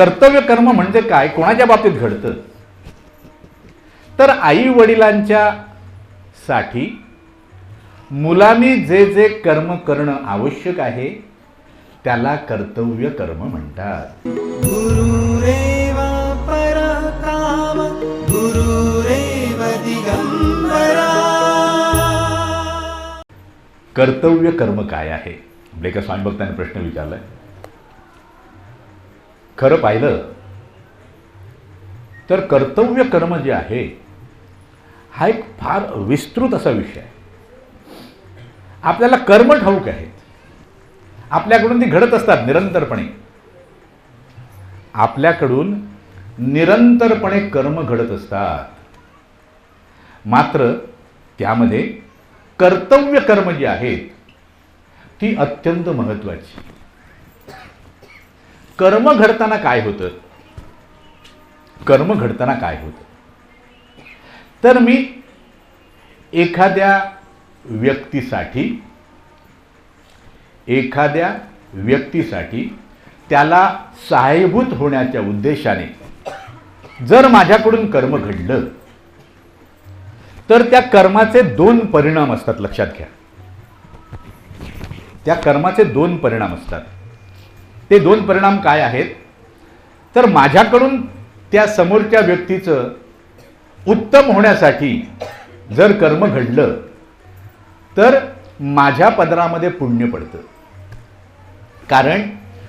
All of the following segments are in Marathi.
कर्तव्य कर्म म्हणजे काय? कोणाच्या बाबतीत घडतं? तर आई वडिलांच्या साठी मुलांनी जे जे कर्म करणं आवश्यक आहे त्याला कर्तव्य कर्म म्हणतात. कर्तव्य कर्म काय आहे? एका स्वामी भक्ताने प्रश्न विचारलाय. खरं पाहिलं तर कर्तव्य कर्म जे आहे हा एक फार विस्तृत असा विषय आहे. आपल्याला कर्म ठाऊक आहेत. आपल्याकडून ती घडत असतात निरंतरपणे. आपल्याकडून निरंतरपणे कर्म घडत असतात. मात्र त्यामध्ये कर्तव्य कर्म जी आहेत ती अत्यंत महत्त्वाची. कर्म घडताना काय होतं? कर्म घडताना काय होतं? तर मी एखाद्या व्यक्तीसाठी एखाद्या व्यक्तीसाठी त्याला सहाय्यभूत होण्याच्या उद्देशाने जर माझ्याकडून कर्म घडलं तर त्या कर्माचे दोन परिणाम असतात लक्षात घ्या. त्या कर्माचे दोन परिणाम असतात. ते दोन परिणाम काय आहेत? तर माझ्याकडून त्या समोरच्या व्यक्तीचं उत्तम होण्यासाठी जर कर्म घडलं तर माझ्या पदरामध्ये पुण्य पडतं. कारण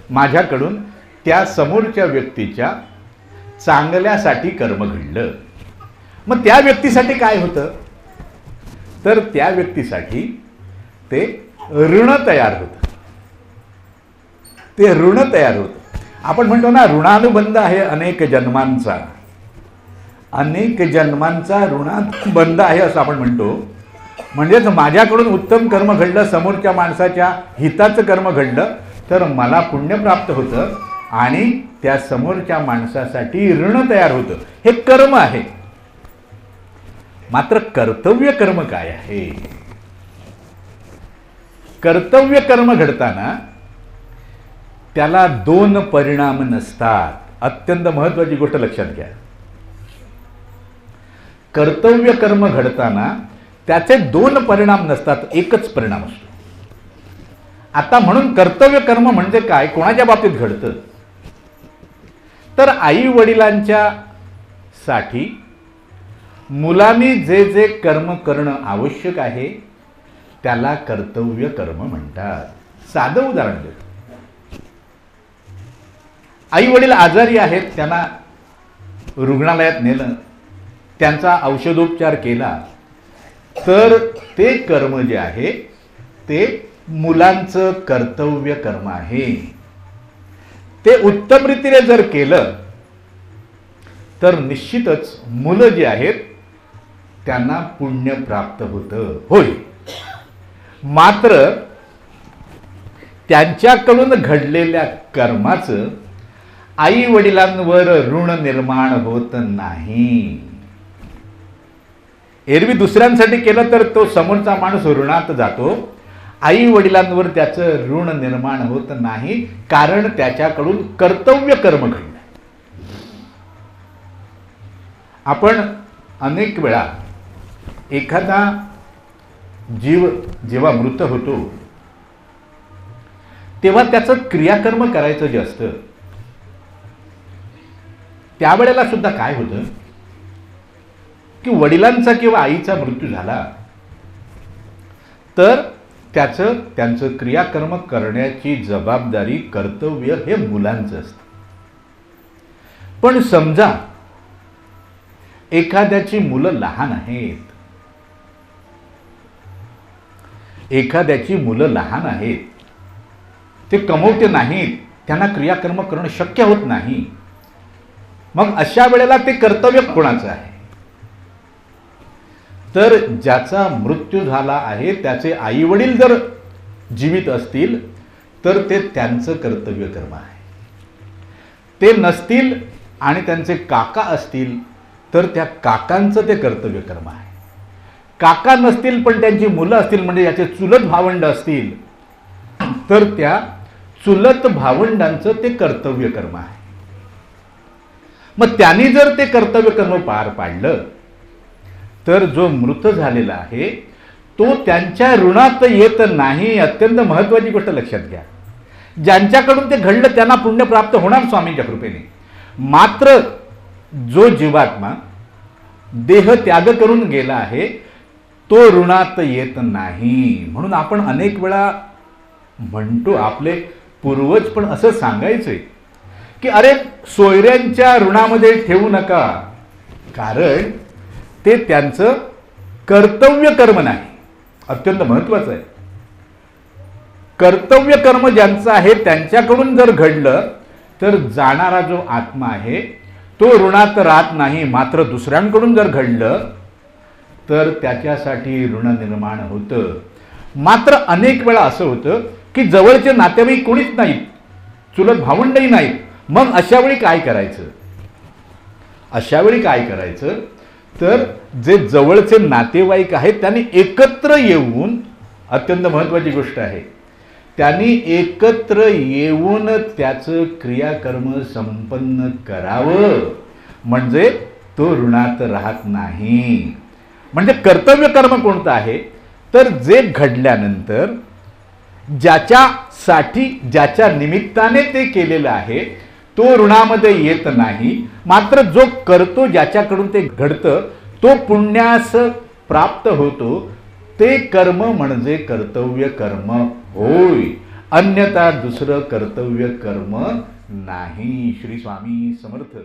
माझ्याकडून त्या समोरच्या व्यक्तीच्या चांगल्यासाठी कर्म घडलं. मग त्या व्यक्तीसाठी काय होतं? तर त्या व्यक्तीसाठी ते ऋण तयार होतं. ते ऋण तयार होतं. आपण म्हणतो ना ऋणानुबंध आहे अनेक जन्मांचा. अनेक जन्मांचा ऋणानुबंध आहे असं आपण म्हणतो. म्हणजेच माझ्याकडून उत्तम कर्म घडलं समोरच्या माणसाच्या हिताचं कर्म घडलं तर मला पुण्य प्राप्त होतं आणि त्या समोरच्या माणसासाठी ऋण तयार होतं. हे कर्म आहे. मात्र कर्तव्य कर्म काय आहे? कर्तव्य कर्म घडताना त्याला दोन परिणाम नसतात. अत्यंत महत्वाची गोष्ट लक्षात घ्या. कर्तव्य कर्म घडताना त्याचे दोन परिणाम नसतात एकच परिणाम असतो. आता म्हणून कर्तव्य कर्म म्हणजे काय? कोणाच्या बाबतीत घडतं? तर आई वडिलांच्या साठी मुलांनी जे जे कर्म करणं आवश्यक आहे त्याला कर्तव्य कर्म म्हणतात. साधं उदाहरण देतो. आई वडील आजारी आहेत त्यांना रुग्णालयात नेलं त्यांचा औषधोपचार केला तर ते कर्म जे आहे ते मुलांचं कर्तव्य कर्म आहे. ते उत्तम रीतीने जर केलं तर निश्चितच मुलं जी आहेत त्यांना पुण्य प्राप्त होतं. होय. मात्र त्यांच्याकडून घडलेल्या कर्माचं आई वडिलांवर ऋण निर्माण होत नाही. एरवी दुसऱ्यांसाठी केलं तर तो समोरचा माणूस ऋणात जातो. आई वडिलांवर त्याचं ऋण निर्माण होत नाही कारण त्याच्याकडून कर्तव्य कर्म घडलं. आपण अनेक वेळा एखादा जीव जेव्हा मृत होतो तेव्हा त्याचं क्रियाकर्म करायचं जे असतं त्यावेळेला सुद्धा काय होतं? की वडिलांचा किंवा आईचा मृत्यू झाला. तर त्याचं त्यांचं क्रियाकर्म करण्याची जबाबदारी कर्तव्य हे मुलांचं असतं. पण समजा एखाद्याची मुलं लहान आहेत. एखाद्याची मुलं लहान आहेत. ते कमवते नाहीत. त्यांना क्रियाकर्म करणं शक्य होत नाही. मग अशा वेळेला ते कर्तव्य कोणाचं आहे? तर ज्याचा मृत्यू झाला आहे त्याचे आई वडील जर जीवित असतील तर ते त्यांचं कर्तव्य कर्म आहे. ते नसतील आणि त्यांचे काका असतील तर त्या काकांचं ते कर्तव्य कर्म आहे. काका नसतील पण त्यांची मुलं असतील म्हणजे याचे चुलत भावंड असतील तर त्या चुलत भावंडांचं ते कर्तव्य कर्म आहे. मग त्यांनी जर ते कर्तव्य कर्म पार पाडलं तर जो मृत झालेला आहे तो त्यांच्या ऋणात येत नाही. अत्यंत महत्वाची गोष्ट लक्षात घ्या. ज्यांच्याकडून ते घडलं त्यांना पुण्य प्राप्त होणार स्वामींच्या कृपेने. मात्र जो जीवात्मा देह त्याग करून गेला आहे तो ऋणात येत नाही. म्हणून आपण अनेक वेळा म्हणतो आपले पूर्वज पण असं सांगायचंय की अरे सोयऱ्यांच्या ऋणामध्ये ठेवू नका. कारण ते त्यांचं कर्तव्य कर्म नाही. अत्यंत महत्वाचं आहे. कर्तव्य कर्म ज्यांचं आहे त्यांच्याकडून जर घडलं तर जाणारा जो आत्मा आहे तो ऋणात राहत नाही मात्र दुसऱ्यांकडून जर घडलं तर त्याच्यासाठी ऋण निर्माण होतं. मात्र अनेक वेळा असं होतं की जवळचे नातेवाईक कोणीच नाहीत. चुलत भावंडही नाहीत. मग अशावेळी काय करायचं? अशावेळी काय करायचं? तर जे जवळचे नातेवाईक आहेत त्यांनी एकत्र येऊन अत्यंत महत्त्वाची गोष्ट आहे त्यांनी एकत्र येऊन त्याचं क्रियाकर्म संपन्न करावं. म्हणजे तो ऋणात राहत नाही. म्हणजे कर्तव्य कर्म कोणतं आहे? तर जे घडल्यानंतर ज्याच्यासाठी ज्याच्या निमित्ताने ते केलेलं आहे तो ऋणामध्ये येत नाही मात्र जो करतो ज्याच्याकडून ते घडतं तो पुण्यास प्राप्त होतो ते कर्म म्हणजे कर्तव्य कर्म होय. अन्यथा दुसरं कर्तव्य कर्म नाही. श्री स्वामी समर्थ.